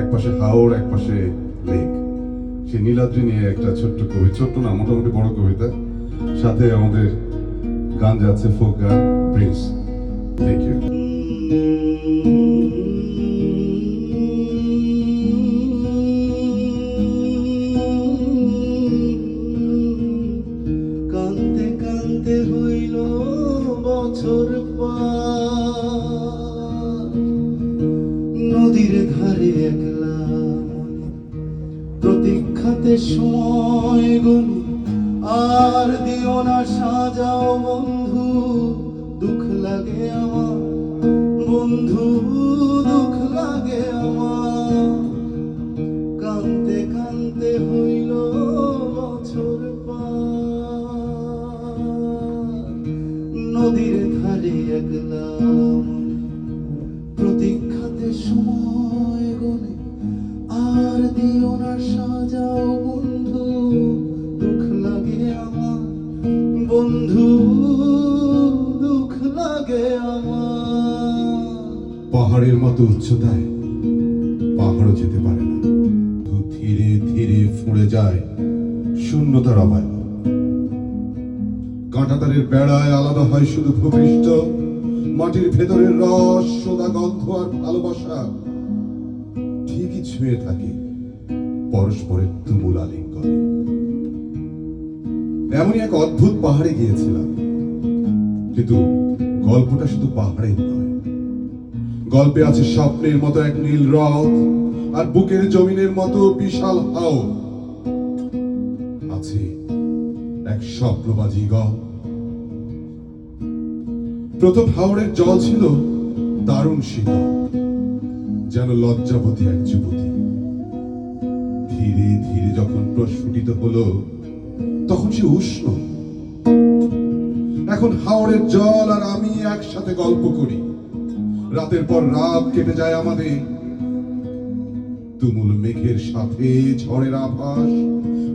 এক পাশে হাওড় এক পাশে লেক। সে নীলাদ্রি নিয়ে একটা ছোট্ট কবি, ছোট্ট না, মোটামুটি বড় কবিতা। সাথে আমাদের গান যাচ্ছে ফোক গান, প্রিন্স। থ্যাংক ইউ প্রতীক্ষাতে সময় গুনি আর দিও না সাজাও বন্ধু, দুঃখ লাগে আমার। বন্ধু, দুঃখ লাগে আমার। কান্তে কান্তে হইল বছর নদীর ধারে একলা সাজাও বন্ধু, দুঃখ লাগে আমার। বন্ধু, দুঃখ লাগে আমার। পাহাড়ের মতো উচ্চতায় পাহাড়ও যেতে পারে না। ধীরে ধীরে ফুঁড়ে যায় শূন্যতার অবায় কাঁটাতারের বেড়ায় আলাদা হয় শুধু ভূপৃষ্ঠ। মাটির ভেতরের রস, সোদা গন্ধ আর ভালোবাসা ঠিকই ছুঁয়ে থাকে। পরস্পরের তুমুল আলিঙ্গনে। এমনই এক অদ্ভুত পাহাড়ে গিয়েছিলাম। কিন্তু গল্পটা শুধু পাহাড়ের নয়। গল্পে আছে স্বপ্নের মতো এক নীল হ্রদ আর বুকের জমিনের মতো বিশাল হাও। আছে এক স্বপ্নবাজি গল প্রথম হাওড়ের জল ছিল দারুণ শীতল, যেন লজ্জাবতী এক যুবতী। ধীরে ধীরে যখন প্রস্ফুটিত হলো, তখন সে উষ্ণ। এখন হাওড়ের জল আর আমি একসাথে গল্প করি। রাতের পর রাত কেটে যায় আমাদের। তুমুল মেঘের সাথে ঝড়ের আভাস।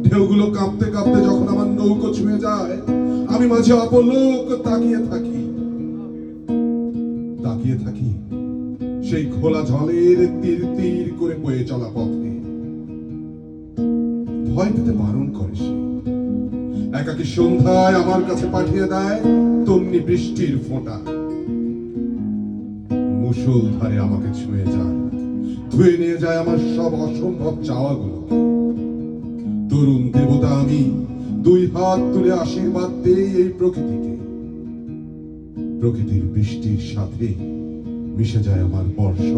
ঢেউগুলো কাঁপতে কাঁপতে যখন আমার নৌকো ছুঁয়ে যায়, আমি মাঝে অপলোক তাকিয়ে থাকি। তাকিয়ে থাকি সেই খোলা জলের তীর তীর করে বয়ে চলা পথে। ভয় পেতে বারণ করে সে। একাকি সন্ধ্যায় আমার কাছে পাঠিয়ে দেয় তমনি বৃষ্টির ফোঁটা। মুসল ধারে আমাকে ছুঁয়ে যায়। ধুয়ে নিয়ে যায় আমার সব অসম্ভব চাওয়াগুলো। তরুণ দেবতা আমি দুই হাত তুলে আশীর্বাদ দেই এই প্রকৃতিকে। প্রকৃতির বৃষ্টির সাথে মিশে যায় আমার বর্ষ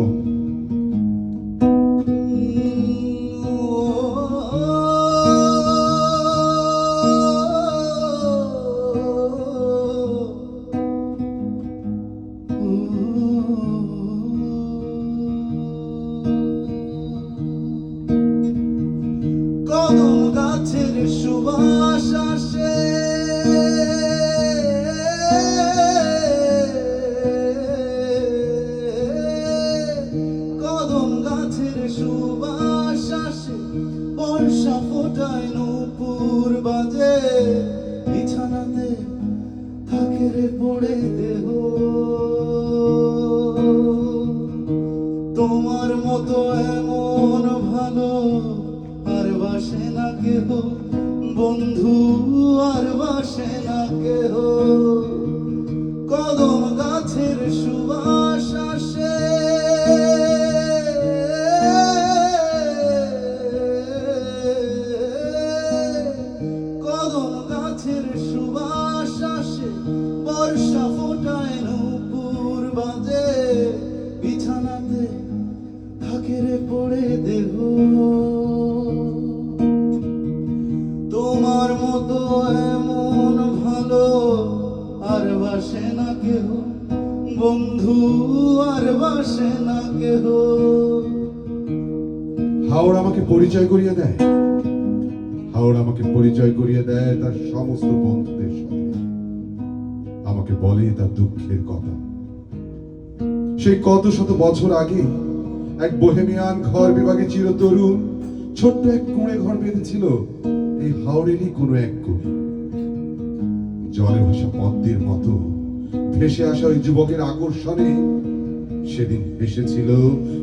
তোমার মতো এমন ভালো আর বাসে না কেহ। বন্ধু আর বাসে না কেহ। কদম গাছের সুবাস আসে। কদম গাছের সুবাস আসে। বর্ষা ফোটায় নূপুর বাজে। বিছানাতে থাকে পড়ে দেহ। তোমার মতো এমন ভালো আর বাসে না কেহ। বন্ধু, আর বাসে না কেহ। হাওড় আমাকে পরিচয় করিয়ে দেয়। হাওড় আমাকে পরিচয় করিয়ে দেয় তার সমস্ত বন্ধুদের সাথে আমাকে বলে তার দুঃখের কথা। সেই কত শত বছর আগে এক বোহেমিয়ান ঘর বিভাগে চিরতরুণ ছোট্ট এক কুঁড়ে ঘর বেঁধেছিল এই হাওড়েরই কোনো এক কবি। জলে ভাসা পদ্মের মতো ভেসে আসা ওই যুবকের আকর্ষণে সেদিন হেসেছিল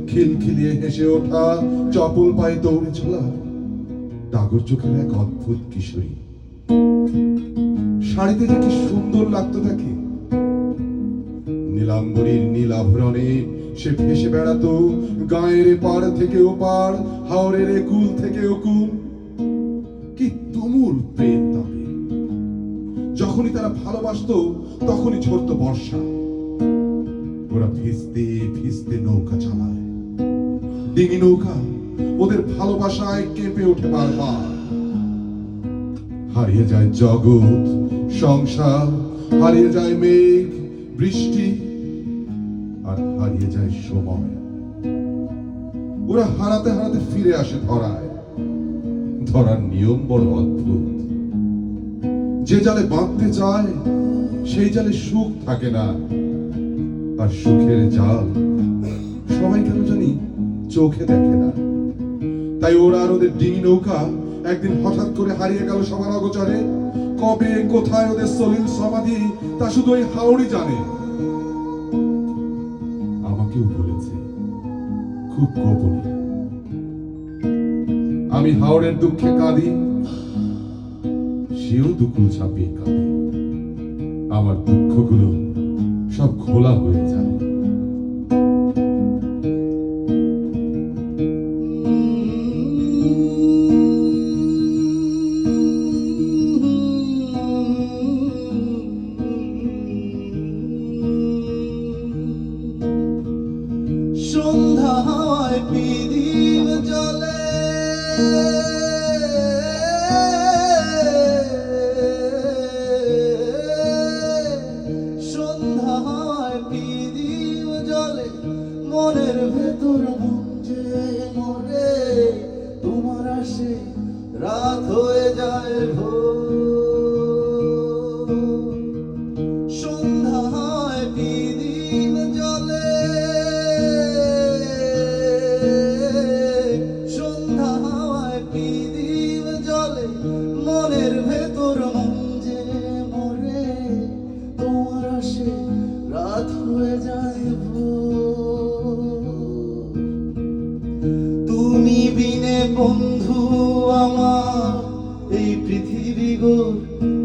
খিলখিলিয়ে হেসে ওঠা চপল পায়ে দৌড়ে ছোলা ডাগর চোখের এক অদ্ভুত কিশোরী। শাড়িতে যে কি সুন্দর লাগতো তাকে নীলাম্বরীর নীল আভরণে সে ভেসে বেড়াতো গায়ের এপার থেকে ওপার হাওরের একুল থেকে ওকুল কি তুমুল প্রেম তবে যখনই তারা ভালোবাসতো, তখনই ঝরতো বর্ষা। ওরা ভিজতে ভিজতে নৌকা চালায়। ডিঙি নৌকা ওদের ভালোবাসায় কেঁপে ওঠে বারবার। হারিয়ে যায় জগৎ, সংসার, হারিয়ে যায় মেঘ, বৃষ্টি আর হারিয়ে যায় সময়। ওরা হারাতে হারাতে ফিরে আসে ধরায়। ধরার নিয়ম বড় অদ্ভুত। যে জালে বাঁধতে চায়, সেই জালে সুখ থাকে না। আর সুখের জাল সবাই কেন জানি চোখে দেখে না। তাই ওরা আর ওদের ডিঙি নৌকা একদিন হঠাৎ করে হারিয়ে গেল সবার অগোচরে। কবে, কোথায় ওদের সলিল সমাধি, তা শুধু ওই হাওড়ি জানে। খুব গোপনে আমি হাওড়ের দুঃখে কাঁদি, সেও দুঃখ ছাপিয়ে কাঁদে। আমার দুঃখগুলো সব খোলা হয়ে যায়।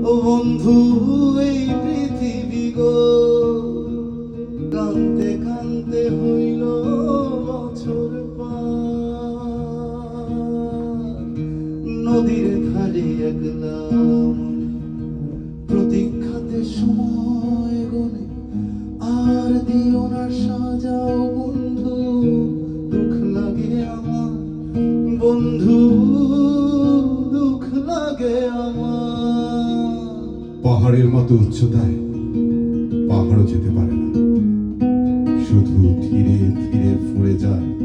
ও বন্ধু, এই পৃথিবী গো। কান্তে কান্তে হইল বছর নদীর ধারে একলা প্রতীক্ষাতে সময় গনে আর দিও না সাজাও পাহাড়ের মতো উচ্চতায় পাহাড়ও যেতে পারে না। শুধু ধীরে ধীরে ফুড়ে যায়